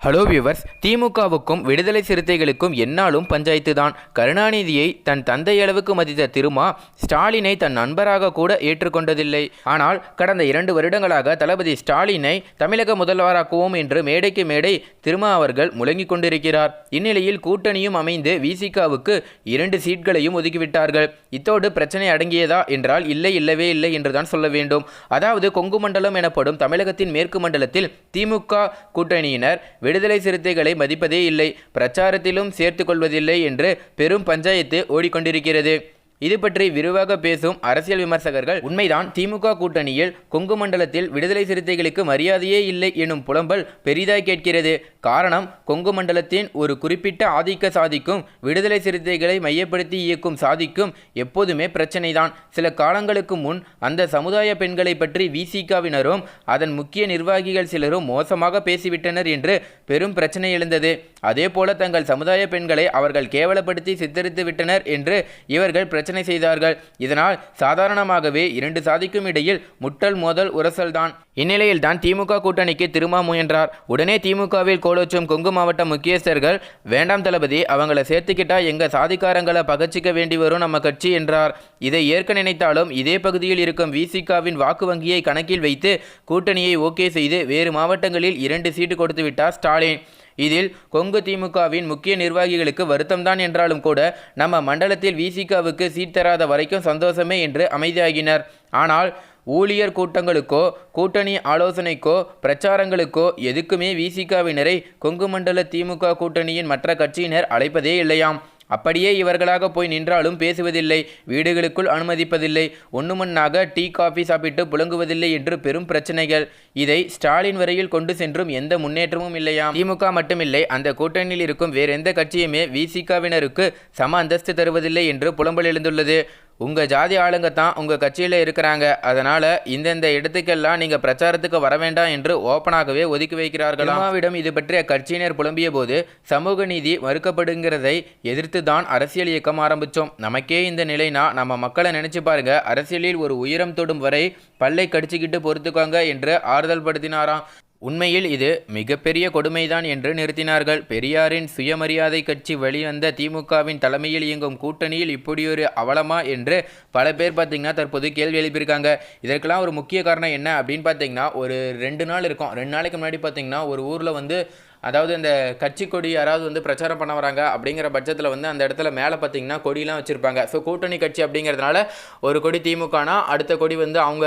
Hello viewers திமுகவுக்கும் விடுதலை சிறுத்தைகளுக்கும் என்னாலும் பஞ்சாயத்து தான் கருணாநிதியை தன் தந்தை அளவுக்கு மதித்த திருமா ஸ்டாலினை தன் நண்பராக கூட ஏற்றுக்கொண்டதில்லை. ஆனால் கடந்த இரண்டு வருடங்களாக தளபதி ஸ்டாலினை தமிழக முதல்வராக்குவோம் என்று மேடைக்கு மேடை திருமா அவர்கள் முழங்கிக் கொண்டிருக்கிறார். இந்நிலையில் கூட்டணியும் அமைந்து விசிகாவுக்கு இரண்டு சீட்களையும் ஒதுக்கிவிட்டார்கள். இத்தோடு பிரச்சனை அடங்கியதா என்றால் இல்லை இல்லவே இல்லை என்றுதான் சொல்ல வேண்டும். அதாவது கொங்கு மண்டலம் எனப்படும் தமிழகத்தின் மேற்கு மண்டலத்தில் திமுக கூட்டணியினர் விடுதலை சிறுத்தைகளை மதிப்பதே இல்லை பிரச்சாரத்திலும் சேர்த்து கொள்வதில்லை என்று பெரும் பஞ்சாயத்து ஓடிக்கொண்டிருக்கிறது. இது பற்றி விரிவாக பேசும் அரசியல் விமர்சகர்கள் உண்மைதான் திமுக கூட்டணியில் கொங்கு மண்டலத்தில் விடுதலை சிறுத்தைகளுக்கு மரியாதையே இல்லை எனும் புலம்பல் பெரிதாய் கேட்கிறது. காரணம் கொங்கு மண்டலத்தின் ஒரு குறிப்பிட்ட ஆதிக்க சாதிக்கும் விடுதலை சிறுத்தைகளை மையப்படுத்தி இயக்கும் சாதிக்கும் எப்போதுமே பிரச்சனைதான். சில காலங்களுக்கு முன் அந்த சமுதாய பெண்களை பற்றி விசிகாவினரும் அதன் முக்கிய நிர்வாகிகள் சிலரும் மோசமாக பேசிவிட்டனர் என்று பெரும் பிரச்சனை எழுந்தது. அதேபோல தங்கள் சமுதாய பெண்களை அவர்கள் கேவலப்படுத்தி சித்தரித்து விட்டனர் என்று இவர்கள் பிரச்சனை செய்தார்கள். இதனால் சாதாரணமாகவே இரண்டு சாதிக்கும் இடையில் முட்டல் மோதல் உரசல்தான். இந்நிலையில் தான் திமுக கூட்டணிக்கு திரும்ப முயன்றார். உடனே திமுகவில் கோலோச்சும் கொங்கு மாவட்ட முக்கியஸ்தர்கள். வேண்டாம் தளபதி அவங்கள சேர்த்துக்கிட்டா எங்க சாதிக்காரங்களை பகச்சிக்க வேண்டி வரும் நம்ம கட்சி என்றார். இதை ஏற்க நினைத்தாலும் இதே பகுதியில் இருக்கும் விசிகாவின் வாக்கு வங்கியை கணக்கில் வைத்து கூட்டணியை ஓகே செய்து வேறு மாவட்டங்களில் இரண்டு சீட்டு கொடுத்து விட்டார் ஸ்டாலின். இதில் கொங்கு திமுகவின் முக்கிய நிர்வாகிகளுக்கு வருத்தம்தான் என்றாலும் கூட நம்ம மண்டலத்தில் விசிகாவுக்கு சீட் தராத வரைக்கும் சந்தோஷமே என்று அமைதியாகினர். ஆனால் ஊழியர் கூட்டங்களுக்கோ கூட்டணி ஆலோசனைக்கோ பிரச்சாரங்களுக்கோ எதுக்குமே விசிகாவினரை கொங்கு மண்டல திமுக கூட்டணியின் மற்ற கட்சியினர் அழைப்பதே இல்லையாம். அப்படியே இவர்களாக போய் நின்றாலும் பேசுவதில்லை வீடுகளுக்குள் அனுமதிப்பதில்லை ஒண்ணுமண்ணாக டீ காஃபி சாப்பிட்டு புழங்குவதில்லை என்று பெரும் பிரச்சனைகள். இதை ஸ்டாலின் வரையில் கொண்டு சென்றும் எந்த முன்னேற்றமும் இல்லையாம். திமுக மட்டுமில்லை அந்த கூட்டணியில் இருக்கும் வேறெந்த கட்சியுமே விசிகாவினருக்கு சம அந்தஸ்து தருவதில்லை என்று புலம்பல் எழுந்துள்ளது. உங்கள் ஜாதி ஆளுங்க தான் உங்கள் கட்சியில் இருக்கிறாங்க. அதனால் இந்தந்த இடத்துக்கெல்லாம் நீங்கள் பிரச்சாரத்துக்கு வர வேண்டாம் என்று ஓப்பனாகவே ஒதுக்கி வைக்கிறார்கள் அம்மாவிடம் இது பற்றி அக்கட்சியினர் புலம்பிய போது சமூக நீதி மறுக்கப்படுங்கிறதை எதிர்த்து தான் அரசியல் இயக்கம் ஆரம்பித்தோம் நமக்கே இந்த நிலைனா நம்ம மக்களை நினச்சி பாருங்க அரசியலில் ஒரு உயரம் தொடும் வரை பல்லை கடிச்சுக்கிட்டு பொறுத்துக்கோங்க என்று ஆறுதல் படுத்தினாராம் உண்மையில் இது மிகப்பெரிய கொடுமைதான் என்று நிறுத்தினார்கள். பெரியாரின் சுயமரியாதை கட்சி வெளிவந்த திமுகவின் தலைமையில் இயங்கும் கூட்டணியில் இப்படியொரு அவலமா என்று பல பேர் பார்த்தீங்கன்னா தற்போது கேள்வி எழுப்பியிருக்காங்க. இதற்கெல்லாம் ஒரு முக்கிய காரணம் என்ன அப்படின்னு பார்த்தீங்கன்னா ஒரு ரெண்டு நாள் இருக்கும். ரெண்டு நாளைக்கு முன்னாடி பார்த்தீங்கன்னா ஒரு ஊரில் வந்து அதாவது இந்த கட்சி கொடி யாராவது வந்து பிரச்சாரம் பண்ண வராங்க அப்படிங்கிற பட்சத்தில் வந்து அந்த இடத்துல மேலே பார்த்தீங்கன்னா கொடிலாம் வச்சுருப்பாங்க. ஸோ கூட்டணி கட்சி அப்படிங்கிறதுனால ஒரு கொடி திமுகனா அடுத்த கொடி வந்து அவங்க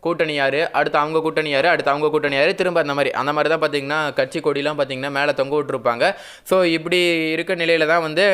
கூட்டணி யார்? அடுத்து அவங்க கூட்டணி யார்? அடுத்து அவங்க கூட்டணி யார்? திரும்ப அந்த மாதிரி. அந்த மாதிரி தான் பார்த்தீங்கன்னா கட்சி கொடிலாம் பார்த்தீங்கன்னா மேலே தொங்க விட்டுருப்பாங்க. ஸோ இப்படி இருக்க நிலையில் தான் வந்து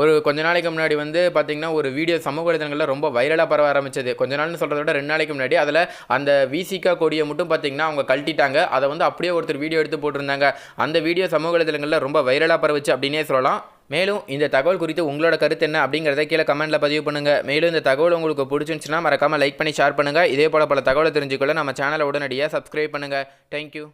ஒரு கொஞ்ச நாளைக்கு முன்னாடி வந்து பார்த்தீங்கன்னா ஒரு வீடியோ சமூக வலைதளங்களில் ரொம்ப வைரலாக பரவ ஆரம்பிச்சது. கொஞ்ச நாள்னு சொல்கிறத விட ரெண்டு நாளைக்கு முன்னாடி அதில் அந்த விசிகா கொடியை மட்டும் பார்த்தீங்கன்னா அவங்க கழட்டிட்டாங்க. அதை வந்து அப்படியே ஒருத்தர் வீடியோ எடுத்து போட்டிருந்தாங்க. அந்த வீடியோ சமூக வலைதளங்களில் ரொம்ப வைரலாக பரவுச்சு அப்படின்னே சொல்லலாம். மேலும் இந்த தகவல் குறித்து உங்களோட கருத்து என்ன அப்படிங்கிறத கீழே கமெண்ட்டில் பதிவு பண்ணுங்கள் மேலும் இந்த தகவல் உங்களுக்கு பிடிச்சிருந்துச்சுன்னா மறக்காமல் லைக் பண்ணி ஷேர் பண்ணுங்கள் இதே போல் பல தகவலை தெரிஞ்சுக்கொள்ள நம்ம சேனலை உடனடியாக சப்ஸ்கிரைப் பண்ணுங்கள் தேங்க்யூ